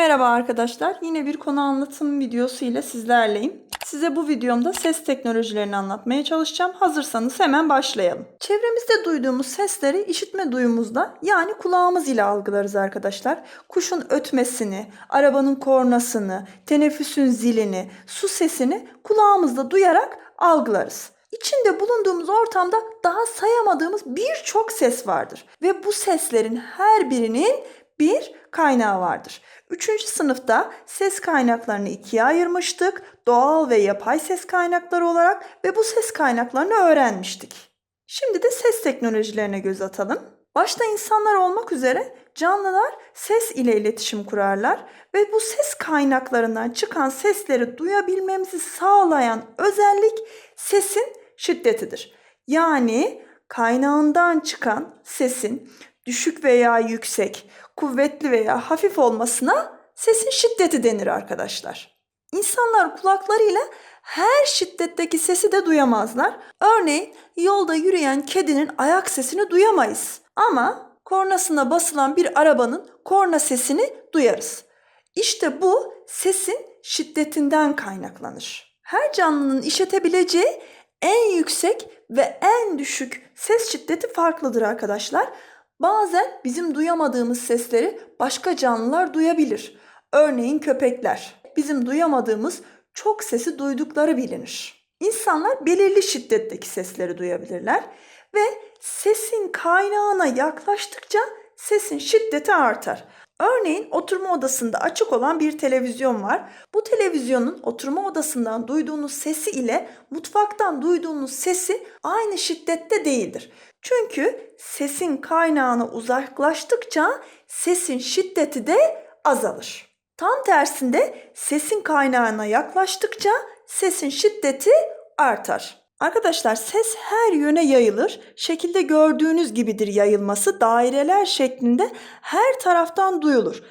Merhaba arkadaşlar. Yine bir konu anlatım videosu ile sizlerleyim. Size bu videomda ses teknolojilerini anlatmaya çalışacağım. Hazırsanız hemen başlayalım. Çevremizde duyduğumuz sesleri işitme duyumuzda yani kulağımız ile algılarız arkadaşlar. Kuşun ötmesini, arabanın kornasını, teneffüsün zilini, su sesini kulağımızda duyarak algılarız. İçinde bulunduğumuz ortamda daha sayamadığımız birçok ses vardır ve bu seslerin her birinin bir kaynağı vardır. Üçüncü sınıfta ses kaynaklarını ikiye ayırmıştık. Doğal ve yapay ses kaynakları olarak ve bu ses kaynaklarını öğrenmiştik. Şimdi de ses teknolojilerine göz atalım. Başta insanlar olmak üzere canlılar ses ile iletişim kurarlar ve bu ses kaynaklarından çıkan sesleri duyabilmemizi sağlayan özellik sesin şiddetidir. Yani kaynağından çıkan sesin düşük veya yüksek, kuvvetli veya hafif olmasına sesin şiddeti denir arkadaşlar. İnsanlar kulaklarıyla her şiddetteki sesi de duyamazlar. Örneğin yolda yürüyen kedinin ayak sesini duyamayız. Ama kornasına basılan bir arabanın korna sesini duyarız. İşte bu sesin şiddetinden kaynaklanır. Her canlının işitebileceği en yüksek ve en düşük ses şiddeti farklıdır arkadaşlar. Bazen bizim duyamadığımız sesleri başka canlılar duyabilir. Örneğin köpekler. Bizim duyamadığımız çok sesi duydukları bilinir. İnsanlar belirli şiddetteki sesleri duyabilirler ve sesin kaynağına yaklaştıkça sesin şiddeti artar. Örneğin oturma odasında açık olan bir televizyon var. Bu televizyonun oturma odasından duyduğunuz sesi ile mutfaktan duyduğunuz sesi aynı şiddette değildir. Çünkü sesin kaynağına uzaklaştıkça sesin şiddeti de azalır. Tam tersinde sesin kaynağına yaklaştıkça sesin şiddeti artar. Arkadaşlar ses her yöne yayılır. Şekilde gördüğünüz gibidir yayılması. Daireler şeklinde her taraftan duyulur.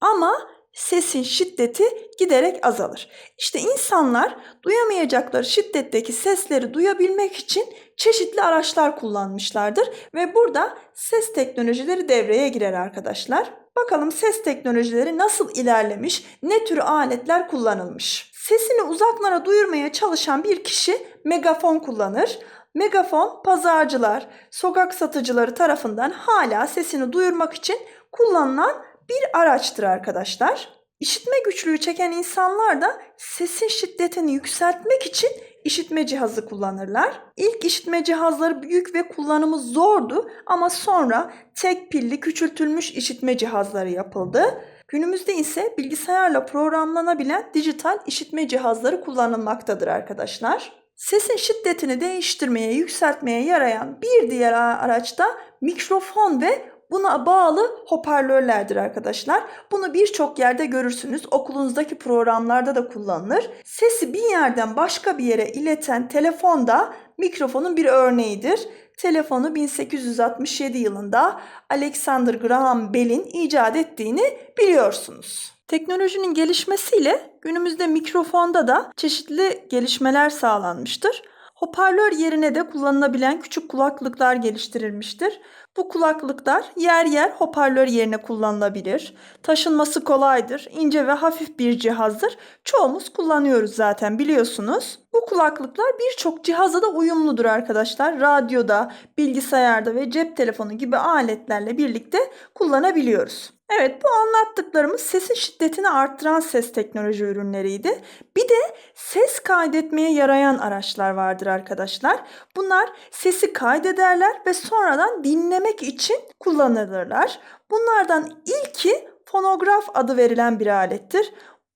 Ama sesin şiddeti giderek azalır. İşte insanlar duyamayacakları şiddetteki sesleri duyabilmek için çeşitli araçlar kullanmışlardır ve burada ses teknolojileri devreye girer arkadaşlar. Bakalım ses teknolojileri nasıl ilerlemiş, ne tür aletler kullanılmış. Sesini uzaklara duyurmaya çalışan bir kişi megafon kullanır. Megafon pazarcılar, sokak satıcıları tarafından hala sesini duyurmak için kullanılan bir araçtır arkadaşlar. İşitme güçlüğü çeken insanlar da sesin şiddetini yükseltmek için işitme cihazı kullanırlar. İlk işitme cihazları büyük ve kullanımı zordu ama sonra tek pilli küçültülmüş işitme cihazları yapıldı. Günümüzde ise bilgisayarla programlanabilen dijital işitme cihazları kullanılmaktadır arkadaşlar. Sesin şiddetini değiştirmeye, yükseltmeye yarayan bir diğer araç da mikrofon ve Buna bağlı hoparlörlerdir arkadaşlar. Bunu birçok yerde görürsünüz. Okulunuzdaki programlarda da kullanılır. Sesi bir yerden başka bir yere ileten telefon da mikrofonun bir örneğidir. Telefonu 1867 yılında Alexander Graham Bell'in icat ettiğini biliyorsunuz. Teknolojinin gelişmesiyle günümüzde mikrofonda da çeşitli gelişmeler sağlanmıştır. Hoparlör yerine de kullanılabilen küçük kulaklıklar geliştirilmiştir. Bu kulaklıklar yer yer hoparlör yerine kullanılabilir. Taşınması kolaydır, ince ve hafif bir cihazdır. Çoğumuz kullanıyoruz zaten biliyorsunuz. Bu kulaklıklar birçok cihaza da uyumludur arkadaşlar. Radyoda, bilgisayarda ve cep telefonu gibi aletlerle birlikte kullanabiliyoruz. Evet bu anlattıklarımız sesin şiddetini arttıran ses teknoloji ürünleriydi. Bir de ses kaydetmeye yarayan araçlar vardır arkadaşlar. Bunlar sesi kaydederler ve sonradan dinlemek için kullanılırlar. Bunlardan ilki fonograf adı verilen bir alettir.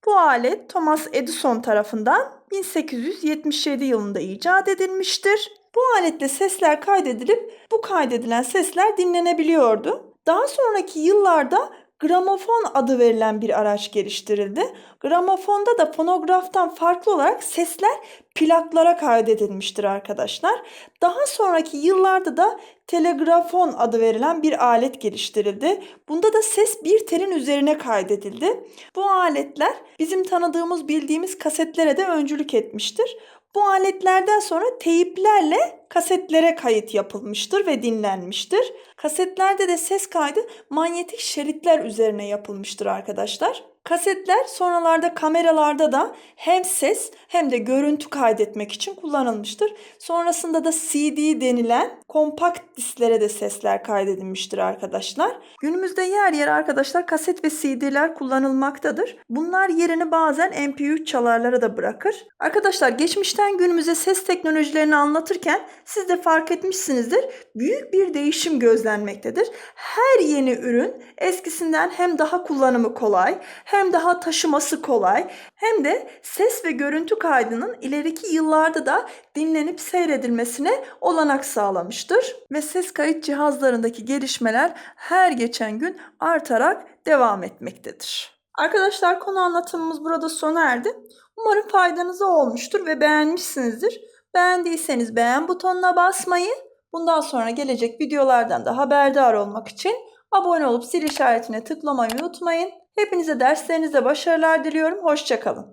Bu alet Thomas Edison tarafından 1877 yılında icat edilmiştir. Bu aletle sesler kaydedilip bu kaydedilen sesler dinlenebiliyordu. Daha sonraki yıllarda gramofon adı verilen bir araç geliştirildi. Gramofonda da fonograftan farklı olarak sesler plaklara kaydedilmiştir arkadaşlar. Daha sonraki yıllarda da telegrafon adı verilen bir alet geliştirildi. Bunda da ses bir telin üzerine kaydedildi. Bu aletler bizim tanıdığımız bildiğimiz kasetlere de öncülük etmiştir. Bu aletlerden sonra teyiplerle kasetlere kayıt yapılmıştır ve dinlenmiştir. Kasetlerde de ses kaydı manyetik şeritler üzerine yapılmıştır arkadaşlar. Kasetler sonralarda kameralarda da hem ses hem de görüntü kaydetmek için kullanılmıştır. Sonrasında da CD denilen kompakt disklere de sesler kaydedilmiştir arkadaşlar. Günümüzde yer yer arkadaşlar kaset ve CD'ler kullanılmaktadır. Bunlar yerini bazen MP3 çalarlara da bırakır. Arkadaşlar geçmişten günümüze ses teknolojilerini anlatırken siz de fark etmişsinizdir. Büyük bir değişim gözlenmektedir. Her yeni ürün eskisinden hem daha kullanımı kolay, hem daha taşıması kolay, hem de ses ve görüntü kaydının ileriki yıllarda da dinlenip seyredilmesine olanak sağlamıştır. Ve ses kayıt cihazlarındaki gelişmeler her geçen gün artarak devam etmektedir. Arkadaşlar konu anlatımımız burada sona erdi. Umarım faydanıza olmuştur ve beğenmişsinizdir. Beğendiyseniz beğen butonuna basmayı, bundan sonra gelecek videolardan da haberdar olmak için abone olup zil işaretine tıklamayı unutmayın. Hepinize derslerinizde başarılar diliyorum. Hoşçakalın.